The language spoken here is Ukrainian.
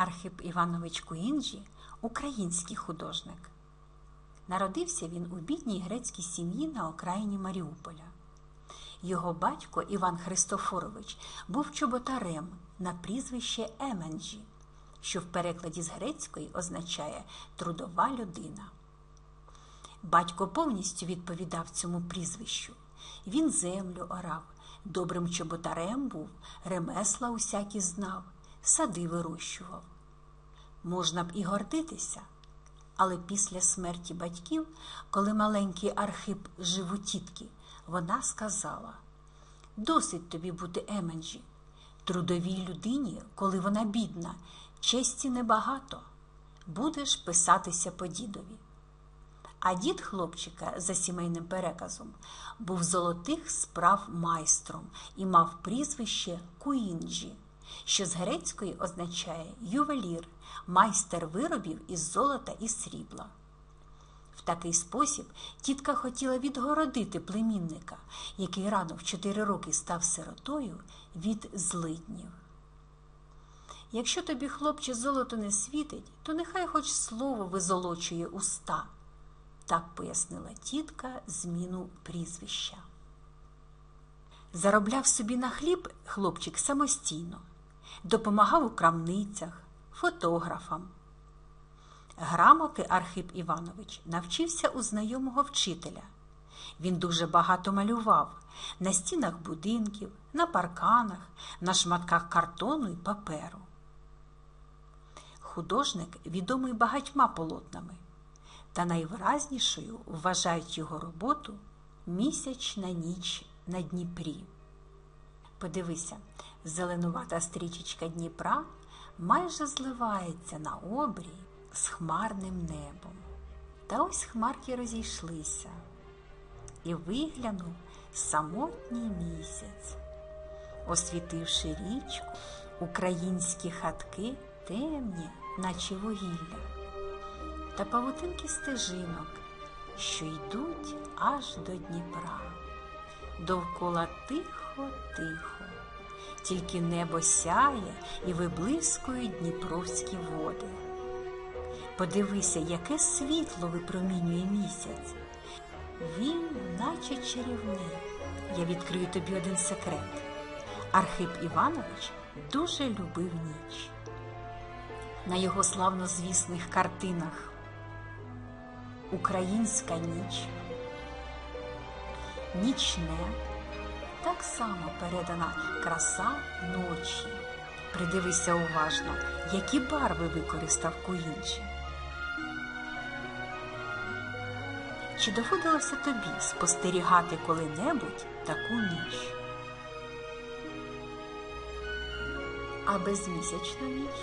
Архип Іванович Куінджі український художник. Народився він у бідній грецькій сім'ї на окраїні Маріуполя. Його батько Іван Христофорович був чоботарем на прізвище Еменджі, що в перекладі з грецької означає трудова людина. Батько повністю відповідав цьому прізвищу. Він землю орав, добрим чоботарем був, ремесла усякі знав, сади вирощував. Можна б і гордитися, але після смерті батьків, коли маленький Архип жив у тітки, вона сказала: Досить тобі бути Еменджі. Трудовій людині, коли вона бідна, честі небагато, будеш писатися по дідові. А дід хлопчика за сімейним переказом був золотих справ майстром і мав прізвище Куінджі, що з грецької означає ювелір, майстер виробів із золота і срібла. В такий спосіб тітка хотіла відгородити племінника, який рано в чотири роки став сиротою від злиднів. Якщо тобі, хлопче, золото не світить, то нехай хоч слово визолочує уста, так пояснила тітка зміну прізвища. Заробляв собі на хліб хлопчик самостійно, допомагав у крамницях, фотографам. Грамоти Архип Іванович навчився у знайомого вчителя. Він дуже багато малював на стінах будинків, на парканах, на шматках картону і паперу. Художник відомий багатьма полотнами, та найвиразнішою вважають його роботу Місячна ніч на Дніпрі. Подивися, зеленувата стрічечка Дніпра майже зливається на обрій з хмарним небом. Та ось хмарки розійшлися, і виглянув самотній місяць, освітивши річку, українські хатки темні, наче вугілля, та павутинки стежинок, що йдуть аж до Дніпра. Довкола тихо-тихо, тільки небо сяє і виблискують дніпровські води. Подивися, яке світло випромінює місяць. Він, наче чарівний. Я відкрию тобі один секрет. Архип Іванович дуже любив ніч. На його славнозвісних картинах Українська ніч, нічне, так само передана краса ночі. Придивися уважно, які барви використав Куінчі. Чи доводилося тобі спостерігати коли-небудь таку ніч? А безмісячну ніч?